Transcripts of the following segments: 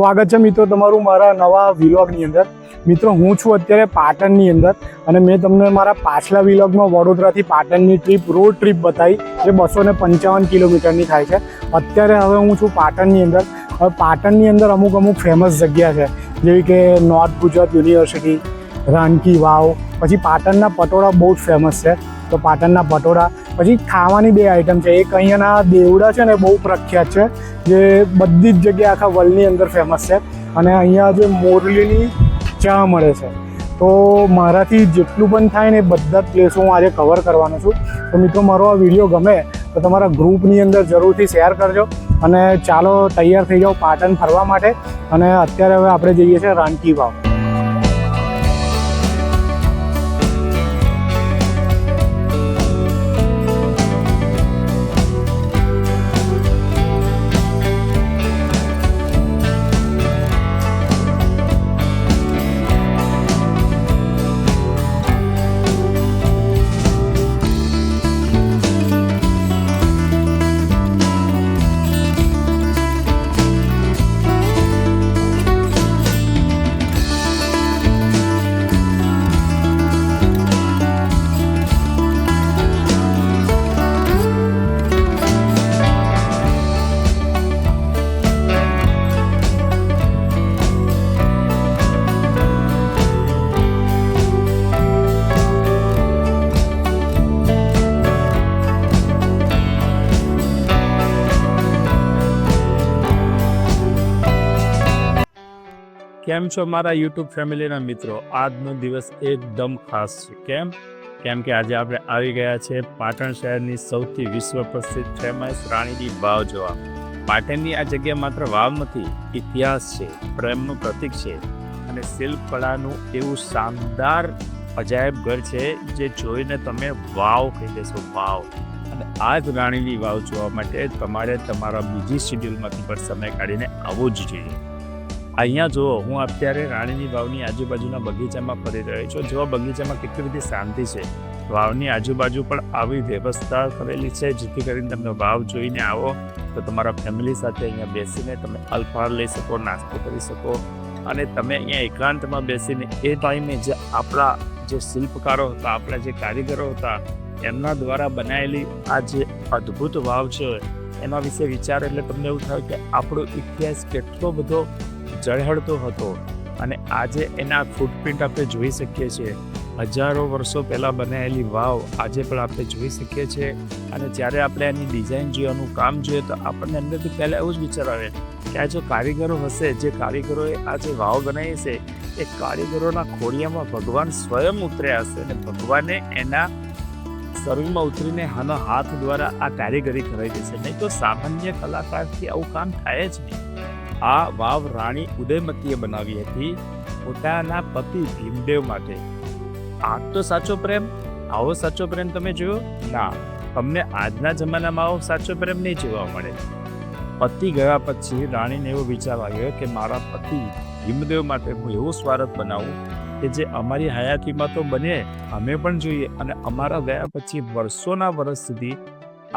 સ્વાગત છે મિત્રો તમારું મારા નવા વિલોગની અંદર. મિત્રો, હું છું અત્યારે પાટણની અંદર અને મેં તમને મારા પાછલા વિલોગમાં વડોદરાથી પાટણની ટ્રીપ રોડ ટ્રીપ બતાવી, જે બસો ને પંચાવન કિલોમીટરની થાય છે. અત્યારે હવે હું છું પાટણની અંદર. હવે પાટણની અંદર અમુક અમુક ફેમસ જગ્યા છે. જેવી કે નોર્થ ગુજરાત યુનિવર્સિટી રાનકી વાવ પછી પાટણના પટોળા બહુ જ ફેમસ છે. તો પાટણના પટોળા. પછી ખાવાની બે આઈટમ છે. એક અહીંયાના દેવડા છે ને, બહુ પ્રખ્યાત છે. જે બધી જ જગ્યાએ આખા વર્લ્ડની અંદર ફેમસ છે. અને અહીંયા જે મોરલીની ચા મળે છે. તો મારાથી જેટલું પણ થાય ને બધા જ પ્લેસો હું આજે કવર કરવાનો છું. તો મિત્રો, મારો આ વીડિયો ગમે તો તમારા ગ્રુપની અંદર જરૂરથી શેર કરજો. અને ચાલો, તૈયાર થઈ જાઓ પાટણ ફરવા માટે. અને અત્યારે હવે આપણે જઈએ છીએ રાણકી વાવ. કેમ છો મારા યુટ્યુબ ફેમિલીના મિત્રો? આજનો દિવસ એકદમ ખાસ છે. કેમ? કેમ કે આજે આપણે આવી ગયા છે પાટણ શહેરની સૌથી વિશ્વ પ્રસિદ્ધ ફેમસ રાણીની વાવ જોવા. પાટણની આ જગ્યા માત્ર વાવ નથી ઇતિહાસ છે, પ્રેમનું પ્રતીક છે અને શિલ્પકળાનું એવું શાનદાર અજાયબ ઘર છે જે જોઈને તમે વાવ કહી દેશો, વાવ. અને આ જ રાણીની વાવ જોવા માટે તમારે તમારા બીજી શેડ્યુલમાંથી પણ સમય કાઢીને આવવું જ જોઈએ. અહીંયા જુઓ, હું અત્યારે રાણીની વાવની આજુબાજુના બગીચામાં ફરી રહ્યો છું. જો બગીચામાં કેટલી બધી શાંતિ છે. વાવની આજુબાજુ પણ આવી વ્યવસ્થા કરેલી છે, જેથી કરીને તમે વાવ જોઈને આવો તો તમારા ફેમિલી સાથે અહીંયા બેસીને તમે અલ્ફાર લઈ શકો, નાસ્તો કરી શકો અને તમે અહીંયા એકાંતમાં બેસીને એ ટાઈમે જે આપણા જે શિલ્પકારો હતા, આપણા જે કારીગરો હતા, એમના દ્વારા બનાવેલી આ જે અદ્ભુત વાવ છે, એના વિશે વિચાર એટલે તમને એવું થાય કે આપણો ઇતિહાસ કેટલો બધો ઝળહળતો હતો અને આજે એના ફૂટપ્રિન્ટ આપણે જોઈ શકીએ છીએ. હજારો વર્ષો પહેલાં બનાવેલી વાવ આજે પણ આપણે જોઈ શકીએ છીએ અને જ્યારે આપણે એની ડિઝાઇન જોઈએ એનું કામ જોઈએ તો આપણને અંદરથી પહેલાં એવું જ વિચાર આવે કે આ જો કારીગરો હશે, જે કારીગરોએ આ જે વાવ બનાવી છે, એ કારીગરોના ખોડિયામાં ભગવાન સ્વયં ઉતર્યા હશે અને ભગવાને એના શરીરમાં ઉતરીને આનો હાથ દ્વારા આ કારીગરી કરાવી દેશે. નહીં તો સામાન્ય કલાકારથી આવું કામ થાય જ નહીં. આ વાવ રાણી ઉદયમતીએ બનાવી હતી પોતાના પતિ ભીમદેવ માટે. આ તો સાચો પ્રેમ? આવો સાચો પ્રેમ તમે જોયો? ના, તમને આજના જમાનામાં આવો સાચો પ્રેમ નહીં જોવા મળે. પતિ ગયા પછી રાણીને એવો વિચાર આવ્યો કે મારા પતિ ભીમદેવ માટે હું એવું સ્વારથ બનાવું કે જે અમારી હયાતીમાં તો બને, અમે પણ જોઈએ અને અમારા ગયા પછી વર્ષોના વર્ષ સુધી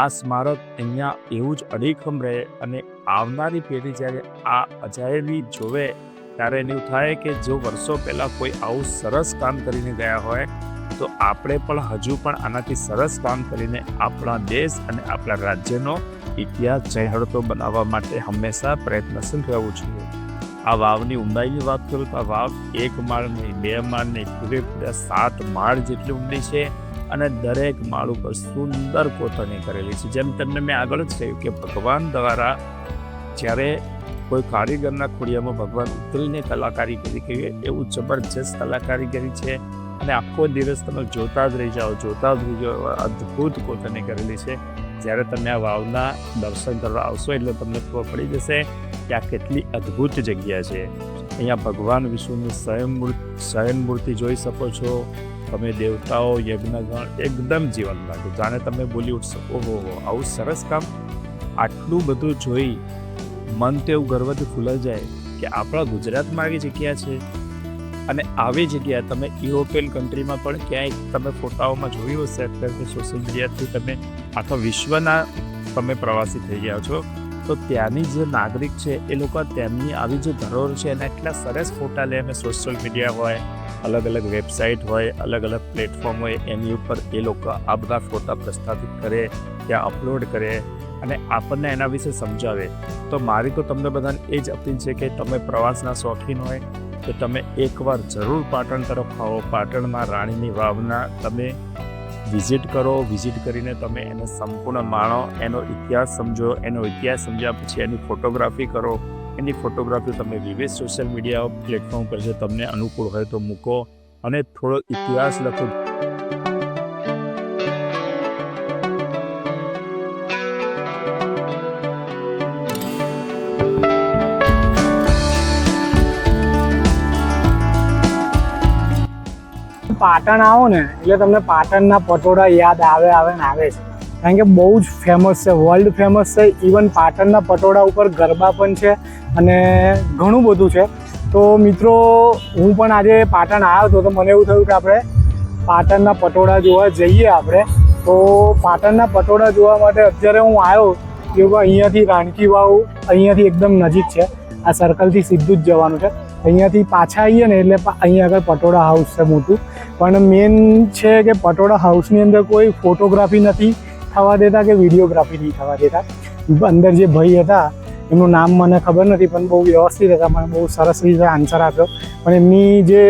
આ સ્મારક અહીંયા એવું જ અડીખમ રહે અને આવનારી પેઢી જ્યારે આ અજાયબી જોવે, ત્યારે એવું થાય કે જો વર્ષો પહેલાં કોઈ આવું સરસ કામ કરીને ગયા હોય, તો આપણે પણ હજુ પણ આનાથી સરસ કામ કરીને આપણા દેશ અને આપણા રાજ્યનો ઇતિહાસ ઝળહળતો બનાવવા માટે હંમેશા પ્રયત્નશીલ રહેવું જોઈએ. આ વાવની ઊંડાઈની વાત કરું તો આ વાવ એક માળ નહીં, બે માળ નહીં, પૂરેપૂરા સાત માળ જેટલી ઊંડી છે. અને દરેક માળ ઉપર સુંદર કોતરણી કરેલી છે. જેમ તમને મેં આગળ જ કહ્યું કે ભગવાન દ્વારા જ્યારે કોઈ કારીગરના ખોડિયામાં ભગવાન ઉતરીને કલાકારી કરી, કે એવું જબરજસ્ત કલાકારીગરી છે અને આખો દિવસ તમે જોતા જ રહી જાઓ, જોતા જ રહી જાઓ અદ્ભુત કોતરણી કરેલી છે. જ્યારે તમે આ વાવના દર્શન કરવા આવશો એટલે તમને ખબર પડી જશે કે આ કેટલી અદ્ભુત જગ્યા છે. અહીંયા ભગવાન વિષ્ણુની સ્વયં શયન મૂર્તિ જોઈ શકો છો. તમે દેવતાઓ, યજ્ઞગણ એકદમ જીવન લાગે. જાણે તમે બોલી ઉઠશો, ઓહો આવું સરસ કામ? આટલું બધું જોઈ મન તો એવું ગર્વથી ફૂલાઈ જાય કે આપણા ગુજરાતમાં આવી જગ્યા છે. અને આવી જગ્યા તમે યુરોપિયન કન્ટ્રીમાં પણ ક્યાંય તમે ફોટાઓમાં જોયું હશે, અત્યારે કે સોશિયલ મીડિયાથી તમે આખા વિશ્વના તમે પ્રવાસી થઈ ગયા છો. તો ત્યાંની જે નાગરિક છે, એ લોકો તેમની આવી જે ધરોહર છે, એના એટલા સરસ ફોટા લે, અને સોશિયલ મીડિયા હોય અલગ અલગ વેબસાઇટ હોય, અલગ અલગ પ્લેટફોર્મ હોય, એની ઉપર એ લોકો આ બધા ફોટા પ્રસ્થાપિત કરે, ત્યાં અપલોડ કરે અને આપણને એના વિશે સમજાવે. તો મારી તો તમને બધાને એ જ અપીલ છે કે તમે પ્રવાસના શોખીન હોય, તો તમે એકવાર જરૂર પાટણ તરફ આવો. પાટણમાં રાણીની વાવના તમે વિઝિટ કરો. વિઝિટ કરીને તમે એને સંપૂર્ણ માણો, એનો ઇતિહાસ સમજો, એનો ઇતિહાસ સમજ્યા પછી એની ફોટોગ્રાફી કરો. એની ફોટોગ્રાફી તમે વિવિધ સોશિયલ મીડિયા પ્લેટફોર્મ પર જે તમને અનુકૂળ હોય તો મૂકો અને થોડો ઇતિહાસ લખો. પાટણ આવો ને, એટલે તમને પાટણના પટોળા યાદ આવે આવે ને આવે છે. કારણ કે બહુ જ ફેમસ છે વર્લ્ડ ફેમસ છે. ઇવન પાટણના પટોળા ઉપર ગરબા પણ છે. અને ઘણું બધું છે. તો મિત્રો, હું પણ આજે પાટણ આવ્યો હતો, તો મને એવું થયું કે આપણે પાટણના પટોળા જોવા જઈએ આપણે. તો પાટણના પટોળા જોવા માટે અત્યારે હું આવ્યો કે અહીંયાથી રાણકી વાવ અહીંયાથી એકદમ નજીક છે. આ સર્કલથી સીધું જ જવાનું છે. અહીંયાથી પાછા આવીએ ને એટલે અહીંયા આગળ પટોળા હાઉસ છે મોટું. પણ મેન છે કે પટોળા હાઉસની અંદર કોઈ ફોટોગ્રાફી નથી થવા દેતા કે વિડીયોગ્રાફી નહીં થવા દેતા. અંદર જે ભાઈ હતા એમનું નામ મને ખબર નથી, પણ બહુ વ્યવસ્થિત હતા. મને બહુ સરસ રીતે આન્સર આપ્યો. પણ એમની જે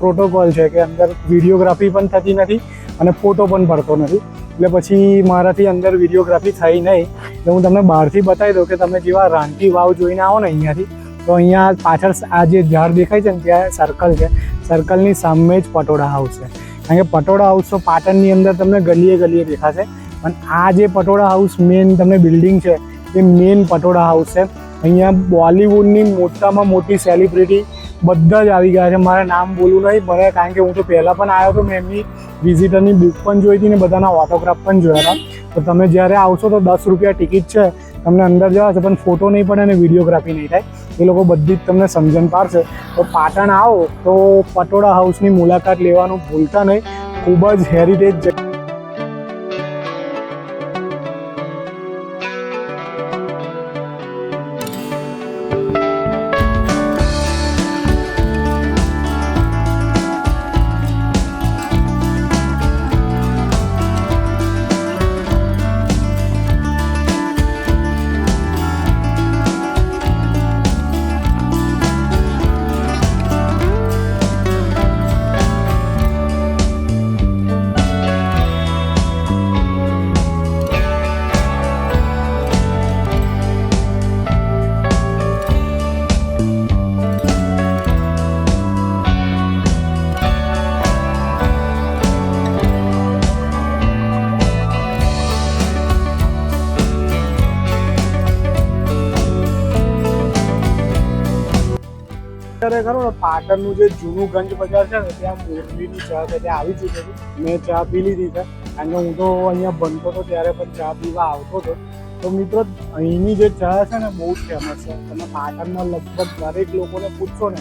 પ્રોટોકોલ છે કે અંદર વિડીયોગ્રાફી પણ થતી નથી અને ફોટો પણ પડતો નથી. એટલે પછી મારાથી અંદર વિડીયોગ્રાફી થઈ નહીં. એટલે હું તમને બહારથી બતાવી દઉં કે તમે જેવા રાંટી વાવ જોઈને આવો ને અહીંયાથી, તો અહીંયા પાછળ આ જે ઝાડ દેખાય છે ને, ત્યાં સર્કલ છે. સર્કલની સામે જ પટોળા હાઉસ છે. કારણ કે પટોળા હાઉસ તો પાટણની અંદર તમને ગલીએ ગલીએ દેખાશે. પણ આ જે પટોળા હાઉસ મેન તમને બિલ્ડિંગ છે એ મેન પટોળા હાઉસ છે. અહીંયા બોલિવૂડની મોટામાં મોટી સેલિબ્રિટી બધા જ આવી ગયા છે. મારે નામ બોલવું નહીં, મને કારણ કે હું તો પહેલાં પણ આવ્યો હતો, મેં એમની વિઝિટરની બુક પણ જોઈ હતી ને બધાના ઓટોગ્રાફ પણ જોયા હતા. તો તમે જ્યારે આવશો તો દસ રૂપિયા ટિકિટ છે. તમને અંદર જવા છે, પણ ફોટો નહીં પડે અને વિડીયોગ્રાફી નહીં થાય. એ લોકો બધી જ તમને સમજણ પાડશે. તો પાટણ આવો તો પટોળા હાઉસની મુલાકાત લેવાનું ભૂલતા નહીં. ખૂબ જ હેરિટેજ જગ્યા અત્યારે ખરો ને, પાટણનું જે જૂનું ગંજ બજાર છે ને, ત્યાં મોરલીની ચા છે, ત્યાં આવી ચૂકી હતી મેં ચા પી લીધી છે. કે હું તો અહીંયા બનતો હતો ત્યારે પણ ચા પીવા આવતો હતો. તો મિત્રો, અહીંની જે ચા છે ને, બહુ જ ફેમસ છે. તમે પાટણમાં લગભગ દરેક લોકોને પૂછશો ને,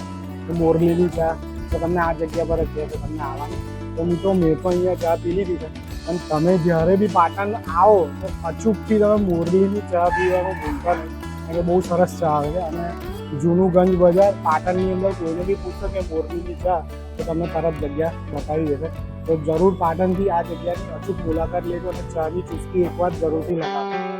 કે મોરલીની ચા, તો તમને આ જગ્યા પર જ છે, તમને આવવાનું. તો મિત્રો, મેં પણ અહીંયા ચા પી લીધી છે. અને તમે જ્યારે બી પાટણ આવો, તો અચૂકથી તમે મોરલીની ચા પીવાનું ભૂલતા નહીં. કે બહુ સરસ ચા આવે છે અને જૂનું ગંજ બજાર પાટણની અંદર કોઈને બી પૂછો કે મોરબીની ચા તો તમને તરત જગ્યા બતાવી દેશે તો જરૂર પાટણથી આ જગ્યાની અચૂક મુલાકાત લેજો અને ચાની ચુસ્કી એકવાર જરૂરથી લગાવો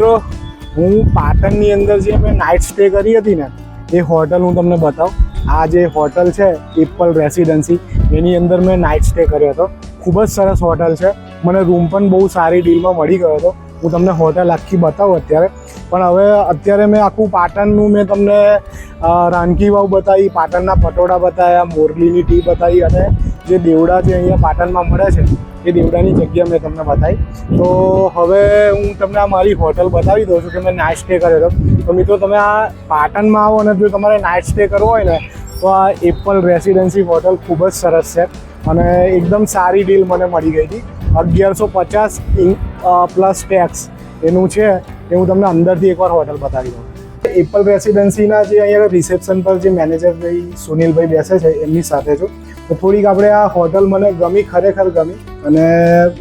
તો હું પાટણની અંદર જે મેં નાઇટ સ્ટે કરી હતી ને, એ હોટલ હું તમને બતાવું. આ જે હોટલ છે પીપલ રેસિડન્સી એની અંદર મેં નાઇટ સ્ટે કર્યો હતો. ખૂબ જ સરસ હોટલ છે. મને રૂમ પણ બહુ સારી ડીલમાં મળી ગયો હતો. હું તમને હોટલ આખી બતાવું અત્યારે. પણ હવે અત્યારે મેં આખું પાટણનું મેં તમને રાનકી બતાવી, પાટણના પટોળા બતાવ્યા, મોરલીની ટી બતાવી અને જે દેવડા જે અહીંયા પાટણમાં મળે છે એ દેવડાની જગ્યા મેં તમને બતાવી. તો હવે હું તમને આ મારી હોટલ બતાવી દઉં છું કે મેં નાઇટ સ્ટે કર્યો હતો. તો મિત્રો, તમે આ પાટણમાં આવો અને જો તમારે નાઇટ સ્ટે કરવો હોય ને, તો આ એપલ રેસિડેન્સી હોટલ ખૂબ જ સરસ છે અને એકદમ સારી ડીલ મને મળી ગઈ હતી. અગિયારસો પચાસ પ્લસ ટેક્સ એનું છે એ હું તમને અંદરથી એકવાર હોટલ બતાવી દઉં. એપલ રેસિડેન્સીના જે અહીંયા રિસેપ્શન પર જે મેનેજર ભાઈ સુનિલભાઈ બેસે છે, એમની સાથે છું. તો થોડીક આપણે આ હોટલ મને ગમી, ખરેખર ગમી. અને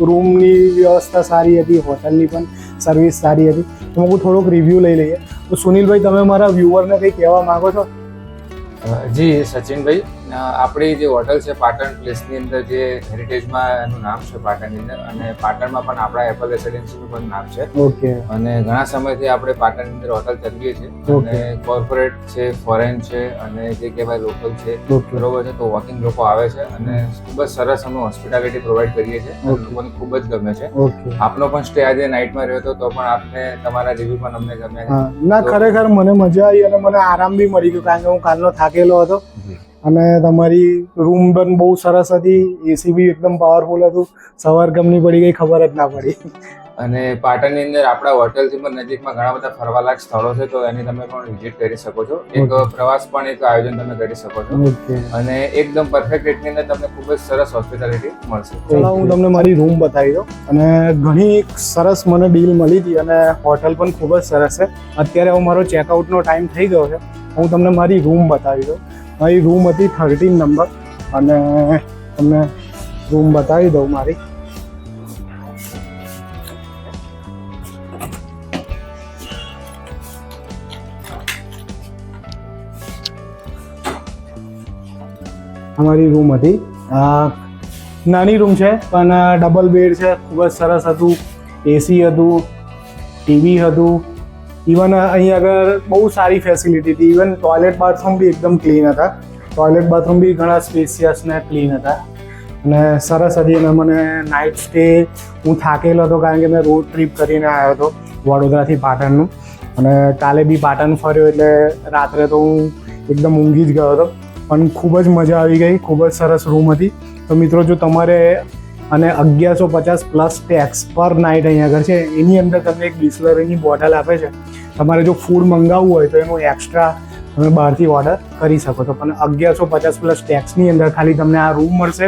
રૂમની વ્યવસ્થા સારી હતી હોટલની પણ સર્વિસ સારી હતી. તો હું થોડોક રિવ્યૂ લઈ લઈએ. તો સુનિલભાઈ, તમે મારા વ્યુઅરને કંઈ કહેવા માંગો છો? જી, સચિનભાઈ. આપણી જે હોટલ છે પાટણ પ્લેસની અંદર જે હેરિટેજમાં એનું નામ છે પાટણની અંદર અને પાટણમાં પણ આપણા એપલ રેસિડેન્સીનું પણ નામ છે. ઓકે. અને ઘણા સમયથી આપણે પાટણની અંદર હોટલ ચલાવીએ છીએ. અને કોર્પોરેટ છે ફોરેન છે અને જે કહેવાય લોકલ છે બરોબર છે તો વોકિંગ લોકો આવે છે અને ખૂબ જ સરસ અમે હોસ્પિટાલિટી પ્રોવાઈડ કરીએ છીએ. લોકોને ખૂબ જ ગમે છે. આપનો પણ સ્ટે આજે નાઇટમાં રહ્યો હતો તો પણ આપને તમારા રિવ્યુ પણ અમને ગમ્યા ના ખરેખર મને મજા આવી અને મને આરામ બી મળી ગયો કારણ કે હું કાલનો થાકેલો હતો. અને તમારી રૂમ પણ બહુ સરસ હતી. એસી બી એકદમ પાવરફુલ હતું. સવાર ગમની પડી ગઈ ખબર જ ના પડી. અને પાટણની અંદર આપણા હોટલથી પણ નજીકમાં ઘણા બધા ફરવાલાયક સ્થળો છે તો એની તમે પણ વિઝિટ કરી શકો છો. એક પ્રવાસ પણ એક આયોજન તમે કરી શકો છો. અને એકદમ પરફેક્ટ રેટની અંદર તમને ખૂબ જ સરસ હોસ્પિટાલિટી મળશે. ચાલો હું તમને મારી રૂમ બતાવી દઉં. અને ઘણી સરસ મને ડીલ મળી હતી અને હોટલ પણ ખૂબ જ સરસ છે. અત્યારે હું મારો ચેકઆઉટનો ટાઈમ થઈ ગયો છે. હું તમને મારી રૂમ બતાવી દઉં. મારી રૂમ હતી થર્ટીન નંબર અને તમને રૂમ બતાવી દઉં મારી. અમારી રૂમ હતી. નાની રૂમ છે, પણ ડબલ બેડ છે. ખૂબ જ સરસ હતું. એસી હતું ટીવી હતું. ઇવન અહીં આગળ બહુ સારી ફેસિલિટી હતી. ઇવન ટોયલેટ બાથરૂમ બી એકદમ ક્લીન હતા. ટોયલેટ બાથરૂમ બી ઘણા સ્પેશિયસ ને ક્લીન હતા. અને સરસ હતી અને મને નાઇટ સ્ટે હું થાકેલો હતો કારણ કે મેં રોડ ટ્રીપ કરીને આવ્યો હતો વડોદરાથી પાટણનું. અને કાલે બી પાટણ ફર્યો એટલે રાત્રે તો હું એકદમ ઊંઘી જ ગયો હતો. પણ ખૂબ જ મજા આવી ગઈ. ખૂબ જ સરસ રૂમ હતી. તો મિત્રો, જો તમારે અને અગિયારસો પચાસ પ્લસ ટેક્સ પર નાઇટ અહીં આગળ છે, એની અંદર તમને એક બિસ્લરીની બોટલ આપે છે. તમારે જો ફૂડ મંગાવવું હોય તો એનું એક્સ્ટ્રા તમે બહારથી ઓર્ડર કરી શકો. છો પણ અગિયારસો પચાસ પ્લસ ટેક્સની અંદર ખાલી તમને આ રૂમ મળશે,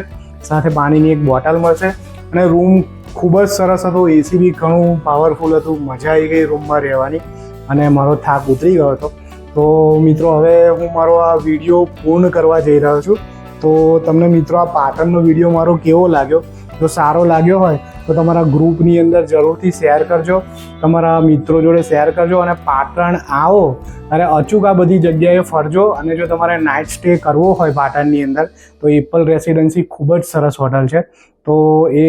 સાથે પાણીની એક બોટલ મળશે અને રૂમ ખૂબ જ સરસ હતો એસી બી ઘણું પાવરફુલ હતું, મજા આવી ગઈ રૂમમાં રહેવાની અને મારો થાક ઉતરી ગયો હતો. તો મિત્રો, હવે હું મારો આ વીડિયો પૂર્ણ કરવા જઈ રહ્યો છું. તો તમને મિત્રો આ પાટણનો વીડિયો મારો કેવો લાગ્યો? જો સારો લાગ્યો હોય, તો તમારા ગ્રુપની અંદર જરૂરથી શેર કરજો. તમારા મિત્રો જોડે શેર કરજો અને પાટણ આવો. અને અચૂક આ બધી જગ્યાએ ફરજો અને જો તમારે નાઇટ સ્ટે કરવો હોય પાટણની અંદર, તો એપલ રેસિડન્સી ખૂબ જ સરસ હોટલ છે. તો એ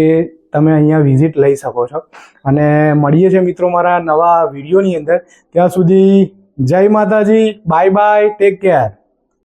તમે અહીંયા વિઝિટ લઈ શકો છો. અને મળીએ છીએ મિત્રો મારા નવા વિડીયોની અંદર. ત્યાં સુધી જય માતાજી, બાય બાય ટેક કેર